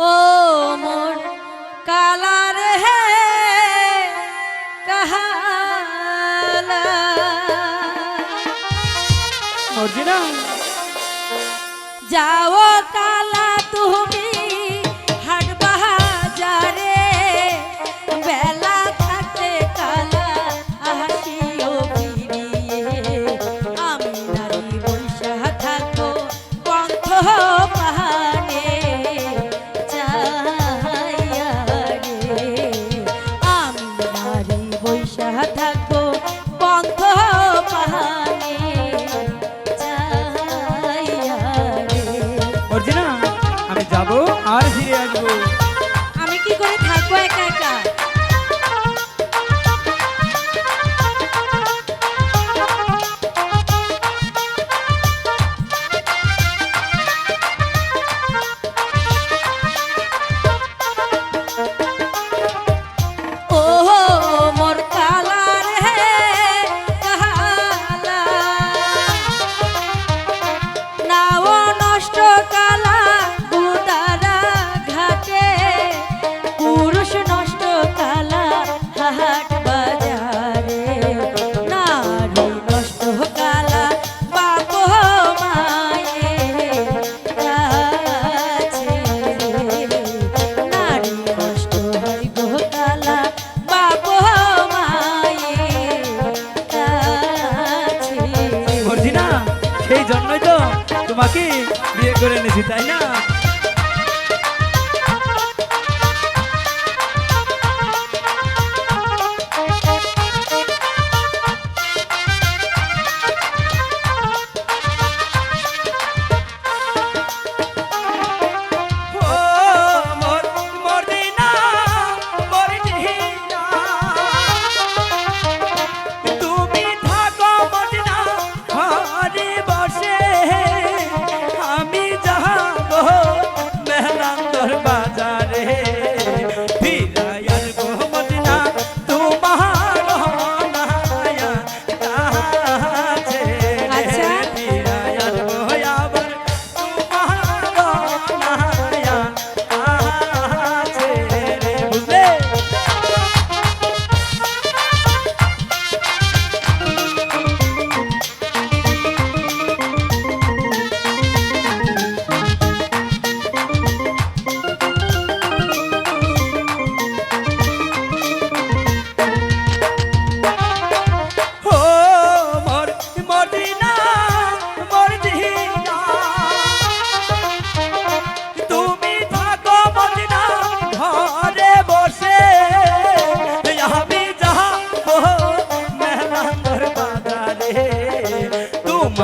ও মন কালার হে কাহালা। যাও কালা না সেই জন্যই তো তোমাকে বিয়ে করে এনেছি তাই না?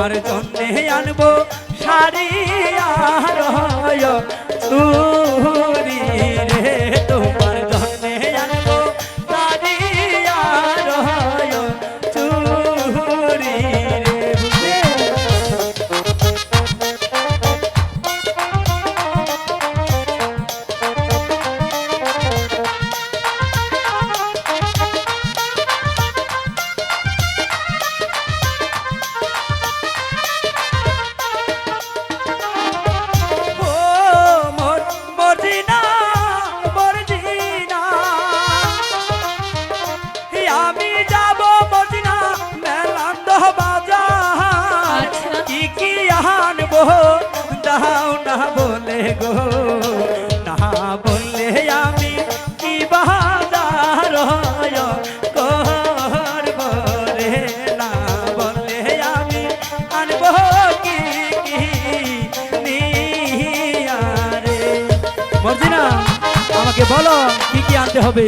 muerto গো। না বললে আমি কি বাহাদার করব রে না, বললে আমি আনব কি কি নিয়া রে মর্জিনা, আমাকে বলো কি কি আনতে হবে?